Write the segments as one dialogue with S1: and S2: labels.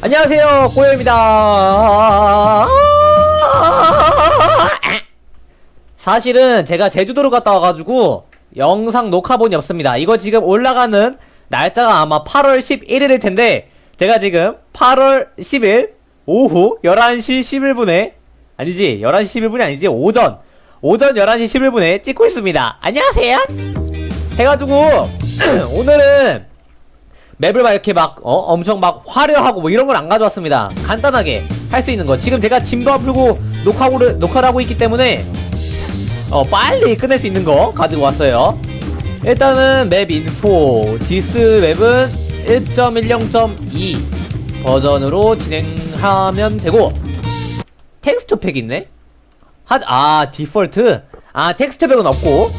S1: 안녕하세요 꼬요입니다. 사실은 제가 제주도로 갔다 와가지고 영상 녹화본이 없습니다. 이거 지금 올라가는 날짜가 아마 8월 11일일 텐데 제가 지금 8월 10일 오후 11시 11분에 아니지 11시 11분이 아니지 오전 오전 11시 11분에 찍고 있습니다. 안녕하세요. 해가지고 오늘은 맵을 막 이렇게 막 어? 엄청 막 화려하고 뭐 이런 걸 안 가져왔습니다. 간단하게 할 수 있는 거. 지금 제가 짐도 안 풀고 녹화를 녹화를 하고 있기 때문에 어 빨리 끝낼 수 있는 거 가지고 왔어요. 일단은 맵 인포 디스 맵은 1.10.2 버전으로 진행하면 되고 텍스처 팩 있네. 하, 아 디폴트. 아 텍스처 팩은 없고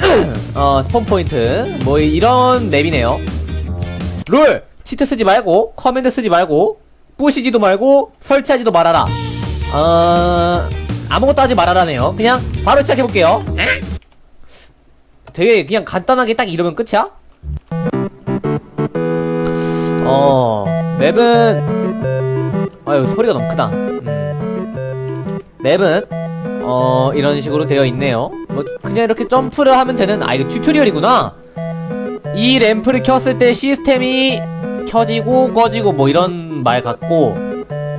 S1: 어 스폰 포인트 뭐 이런 맵이네요. 룰! 치트 쓰지 말고 커맨드 쓰지 말고 부시지도 말고 설치하지도 말아라 어... 아무것도 하지 말아라네요 그냥 바로 시작해볼게요 되게 그냥 간단하게 딱 이러면 끝이야? 어... 맵은 아유 소리가 너무 크다 음. 맵은 어... 이런 식으로 되어 있네요 뭐 그냥 이렇게 점프를 하면 되는 아 이거 튜토리얼이구나 이 램프를 켰을 때 시스템이 켜지고 꺼지고 뭐 이런 말 같고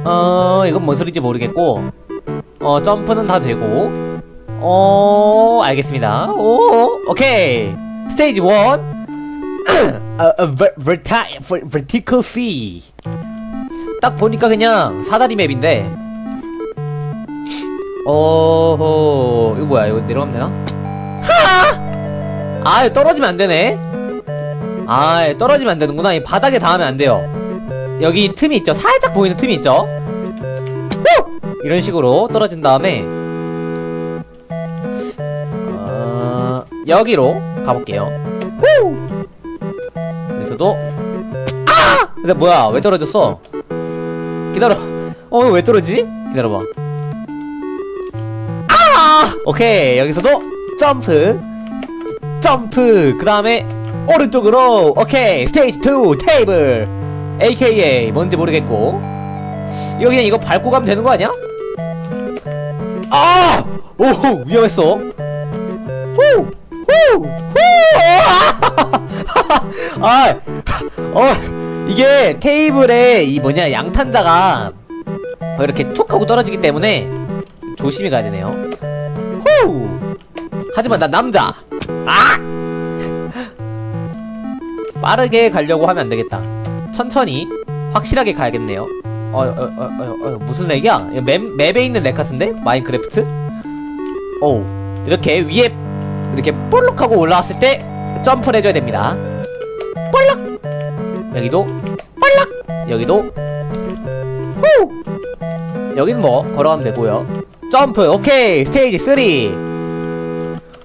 S1: 어 이건 뭔 소리인지 모르겠고 어 점프는 다 되고 어 알겠습니다. 오 오케이. 스테이지 1 어, 어, ver- verti- ver- vertical C. 딱 보니까 그냥 사다리 맵인데. 어허 이거 뭐야? 이거 내려가면 되나? 하! 아 떨어지면 안 되네 아 떨어지면 안 되는구나. 이 바닥에 닿으면 안 돼요. 여기 틈이 있죠? 살짝 보이는 틈이 있죠? 후! 이런 식으로 떨어진 다음에 어, 여기로 가볼게요. 후! 여기서도 아! 근데 뭐야? 왜 떨어졌어? 기다려. 어 왜 떨어지지? 기다려봐. 아! 오케이. 여기서도 점프. 점프. 그 다음에 오른쪽으로 오케이 스테이지 2 테이블 AKA 뭔지 모르겠고 이거 그냥 이거 밟고 가면 되는 거 아니야? 아! 오 위험했어 후! 후! 후! 아! 어 이게 테이블에 이 뭐냐 양탄자가 어, 이렇게 툭 하고 떨어지기 때문에 조심히 가야 되네요 후! 하지만 난 남자 아! 빠르게 가려고 하면 안 되겠다. 천천히 확실하게 가야겠네요. 어, 어, 어, 어, 어 무슨 렉이야? 맵, 맵에 있는 렉 같은데? 마인크래프트? 오, 이렇게 위에 이렇게 볼록하고 올라왔을 때 점프를 해줘야 됩니다. 볼록! 여기도 볼록! 여기도 후! 여기는 뭐 걸어가면 되고요. 점프, 오케이! 스테이지 3!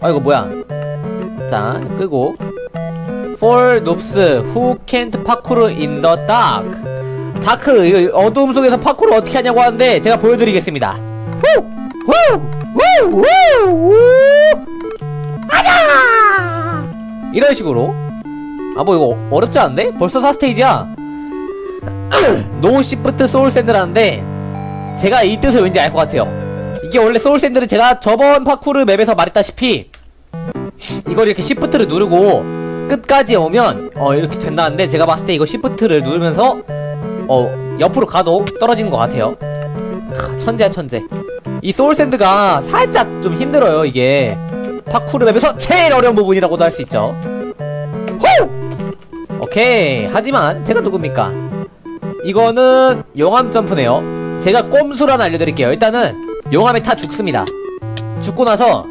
S1: 아, 이거 뭐야? 자, 끄고 For noobs who can't parkour in the dark. 다크 어두움 속에서 파쿠를 어떻게 하냐고 하는데 제가 보여드리겠습니다. 아자! 이런 식으로 아 뭐 이거 어렵지 않은데? 벌써 4스테이지야 노 시프트 소울 샌드라는데 제가 이 뜻을 왠지 알 것 같아요 이게 원래 소울 샌드는 제가 저번 파쿠르 맵에서 말했다시피 이걸 이렇게 시프트를 누르고 끝까지 오면 어 이렇게 된다는데 제가 봤을 때 이거 시프트를 누르면서 어 옆으로 가도 떨어지는 것 같아요. 크, 천재야 천재. 이 소울샌드가 살짝 좀 힘들어요 이게. 파쿠르 맵에서 제일 어려운 부분이라고도 할 수 있죠. 호! 오케이. 하지만 제가 누굽니까? 이거는 용암 점프네요. 제가 꼼수를 하나 알려드릴게요. 일단은 용암에 타 죽습니다. 죽고 나서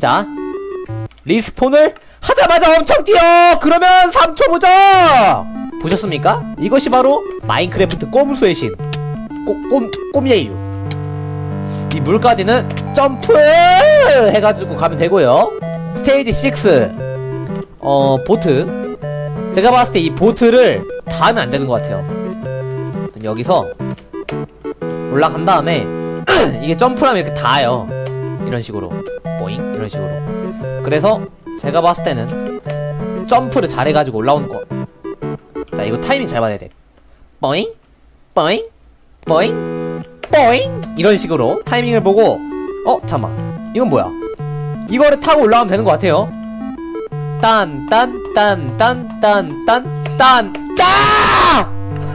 S1: 자 리스폰을 하자마자 엄청 뛰어! 그러면 3초 보자! 보셨습니까? 이것이 바로 마인크래프트 꼼수의 신. 꼼, 꼼, 꼼예유. 이 물까지는 점프! 해가지고 가면 되고요. 스테이지 6. 어, 보트. 제가 봤을 때 이 보트를 닿으면 안 되는 것 같아요. 여기서 올라간 다음에 이게 점프라면 이렇게 닿아요. 이런 식으로. 보잉? 이런 식으로. 그래서 제가 봤을 때는 점프를 잘해가지고 올라오는 거. 자, 이거 타이밍 잘 봐야 돼. 뽀잉? 뽀잉 뽀잉 뽀잉! 이런 식으로 타이밍을 보고 어 잠만. 이건 뭐야? 이거를 타고 올라가면 되는 것 같아요. 딴 딴 딴 딴 딴 딴 딴 딴!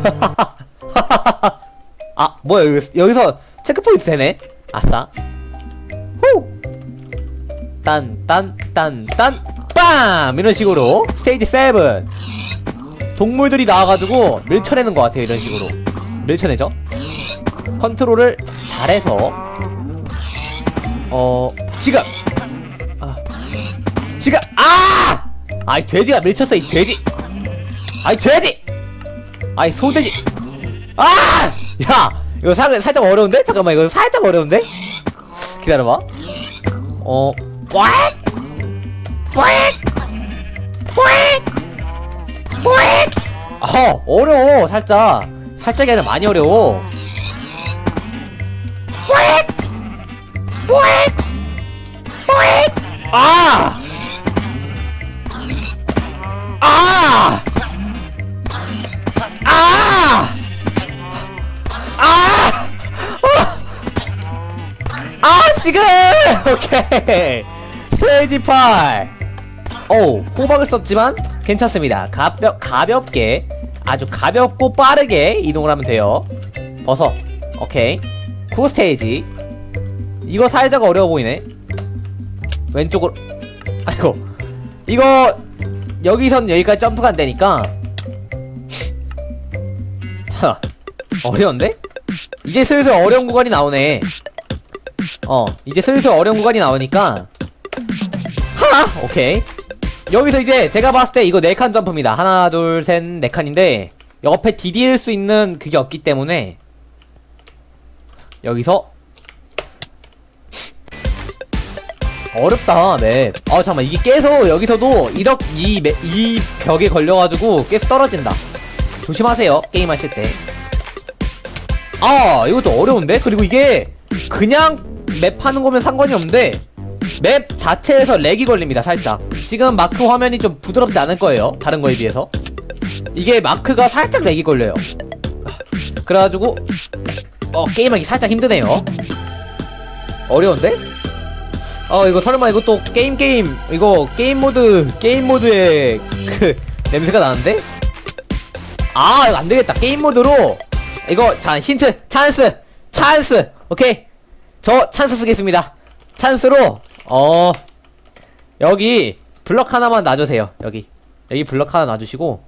S1: 아 뭐야 여기, 여기서 체크포인트 되네. 아싸. 후 딴딴딴딴 빰! 이런 식으로 스테이지 7 동물들이 나와가지고 밀쳐내는 것 같아요 이런 식으로. 밀쳐내죠? 컨트롤을 잘해서. 어 지금! 아 지금! 아! 아이 돼지가 밀쳤어 이 돼지! 아이 돼지! 아이 소돼지! 아야 이거 살, 살짝 어려운데? 잠깐만 이거 살짝 어려운데? 기다려봐. 어 어 어려워 살짝 살짝이 아니라 많이 어려워! 꽉! 아! 아! 아! 아! 아 지금 오케이 스테이지 8 오 호박을 썼지만 괜찮습니다. 가볍, 가볍게 아주 가볍고 빠르게 이동을 하면 돼요. 벗어. 오케이. 9 스테이지. 이거 살짝 어려워 보이네. 왼쪽으로. 아이고. 이거 여기선 여기까지 점프가 안 되니까. 자 어려운데? 이제 슬슬 어려운 구간이 나오네. 어 이제 슬슬 어려운 구간이 나오니까 하나 오케이 여기서 이제 제가 봤을 때 이거 네칸 점프입니다 하나 둘셋네 칸인데 옆에 디딜 수 있는 그게 없기 때문에 여기서 어렵다 맵. 아 잠깐만 이게 깨서 여기서도 이렇게 이, 맵- 이 벽에 걸려가지고 깨서 떨어진다. 조심하세요 게임 하실 때. 아 이것도 어려운데 그리고 이게 그냥 맵 하는 거면 상관이 없는데 맵 자체에서 렉이 걸립니다 살짝. 지금 마크 화면이 좀 부드럽지 않을 거예요 다른 거에 비해서. 이게 마크가 살짝 렉이 걸려요. 그래가지고 어 게임하기 살짝 힘드네요. 어려운데? 어 이거 설마 이것도 게임 게임 이거 게임 모드 게임 모드의 그 냄새가 나는데? 아 이거 안 되겠다 게임 모드로 이거 자 힌트 찬스 찬스 오케이 저 찬스 쓰겠습니다 찬스로 어 여기 블럭 하나만 놔주세요 여기. 여기 블럭 하나 놔주시고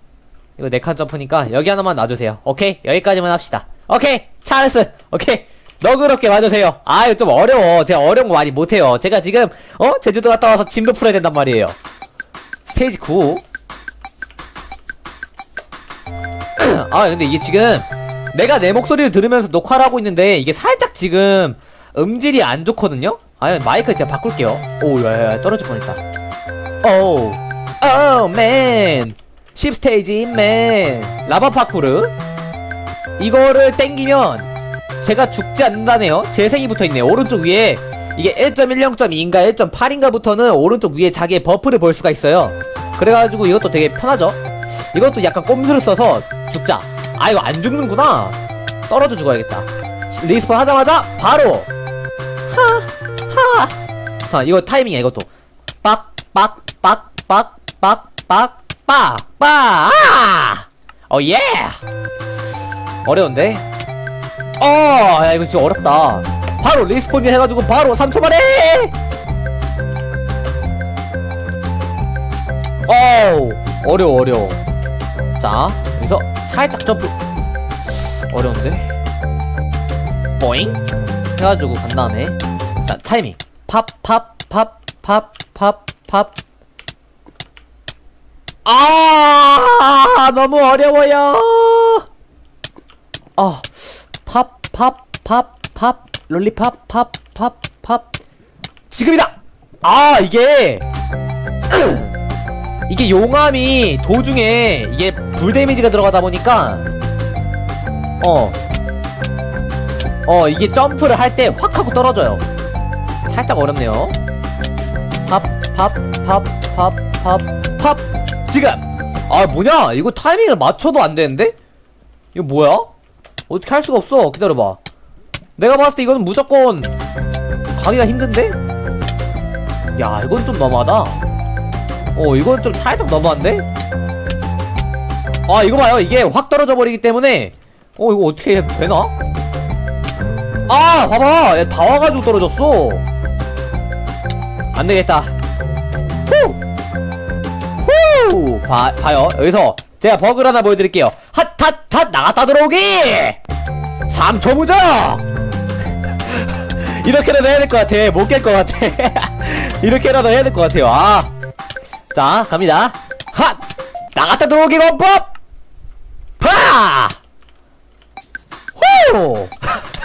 S1: 이거 네 칸 점프니까 여기 하나만 놔주세요. 오케이? 여기까지만 합시다. 오케이? 찬스! 오케이? 너그럽게 와주세요. 아 이거 좀 어려워. 제가 어려운 거 많이 못해요. 제가 지금 어? 제주도 갔다 와서 짐도 풀어야 된단 말이에요. 스테이지 9 아 근데 이게 지금 내가 내 목소리를 들으면서 녹화를 하고 있는데 이게 살짝 지금 음질이 안 좋거든요? 아 마이크 제가 바꿀게요. 오 야야야 떨어질 뻔했다. 오우 오맨. 10스테이지 맨. 라바 파쿠르. 이거를 땡기면 제가 죽지 않는다네요. 재생이 붙어있네요. 오른쪽 위에 이게 1.10.2인가 1.8인가부터는 오른쪽 위에 자기의 버프를 볼 수가 있어요. 그래가지고 이것도 되게 편하죠? 이것도 약간 꼼수를 써서 죽자. 아 이거 안 죽는구나. 떨어져 죽어야겠다. 리스폰 하자마자 바로 하 하자 이거 타이밍이야 이것도 빡빡빡빡빡빡빡빡 어예 어려운데 어, 야, 이거 진짜 어렵다. 바로 리스폰이 해가지고 바로 3초 만에! 어우, 어려워, 어려워. 자, 여기서 살짝 점프. 어려운데? 뽀잉? 해가지고 간 다음에. 자, 타이밍. 팝, 팝, 팝, 팝, 팝, 팝. 아, 너무 어려워요! 아, 팝, 팝, 팝, 팝, 롤리팝, 팝, 팝, 팝. 지금이다! 아, 이게. 이게 용암이 도중에 이게 불 데미지가 들어가다 보니까. 어. 어, 이게 점프를 할 때 확 하고 떨어져요. 살짝 어렵네요. 팝, 팝, 팝, 팝, 팝, 팝. 지금! 아, 뭐냐? 이거 타이밍을 맞춰도 안 되는데? 이거 뭐야? 어떻게 할 수가 없어 기다려봐 내가 봤을 때 이거는 무조건 가기가 힘든데? 야 이건 좀 너무하다 어 이건 좀 살짝 너무한데? 아 이거 봐요 이게 확 떨어져 버리기 때문에 어 이거 어떻게 되나? 아 봐봐 얘 다 와가지고 떨어졌어 안 되겠다 후! 후! 봐, 봐요 여기서 제가 버그를 하나 보여드릴게요 핫 핫 핫 나갔다 들어오기 3초 무적 이렇게라도 해야 될 것 같아 못 깰 것 같아 이렇게라도 해야 될 것 같아요 아 자 갑니다 핫 나갔다 들어오기 원법 파 후!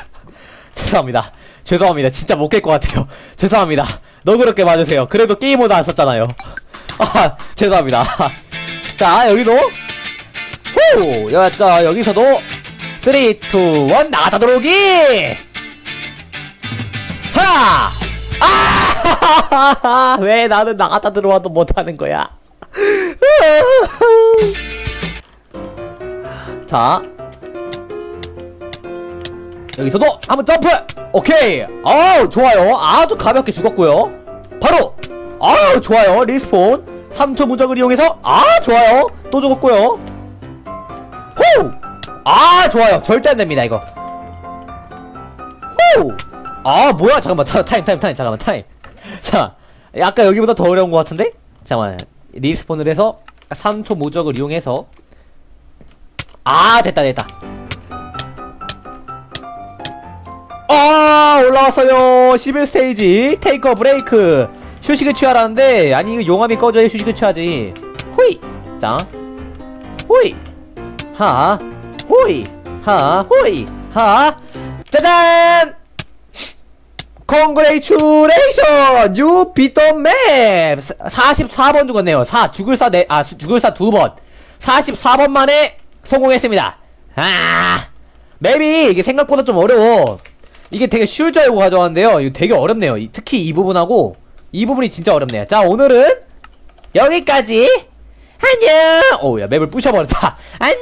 S1: 죄송합니다. 죄송합니다. 진짜 못 깰 것 같아요. 죄송합니다. 너그럽게 봐주세요. 그래도 게임 모드 안 썼잖아요. 아, 죄송합니다. 자, 여기도. 후! 야, 자, 여기서도. 3, 2, 1, 나갔다 들어오기! 하! 아! 왜 나는 나갔다 들어와도 못하는 거야? 자, 여기서도 한번 점프! 오케이! 아우, 좋아요. 아주 가볍게 죽었고요. 바로! 아우, 좋아요. 리스폰. 3초 무적을 이용해서, 아, 좋아요. 또 죽었고요. 후! 아, 좋아요. 절대 안 됩니다, 이거. 후! 아, 뭐야. 잠깐만. 자, 타임, 타임, 타임. 잠깐만, 타임. 자, 아까 여기보다 더 어려운 것 같은데? 잠깐만. 리스폰을 해서 3초 무적을 이용해서 아, 됐다, 됐다. 아 올라왔어요. 11스테이지 테이크 브레이크. 휴식을 취하라는데 아니 이거 용암이 꺼져야 휴식을 취하지. 호이 자. 호이 하. 호이 하. 호이 하. 짜잔! 컨그레이츄레이션 유 비던 맵 44번 죽었네요. 4 죽을 사네아 죽을 사 두번. 44번 만에 성공했습니다. 아 맵이 이게 생각보다 좀 어려워 이게 되게 쉬울 줄 알고 가져왔는데요. 이거 되게 어렵네요. 이- 특히 이 부분하고 이 부분이 진짜 어렵네요. 자, 오늘은 여기까지. 안녕. 오야 맵을 부셔버렸다. 안녕.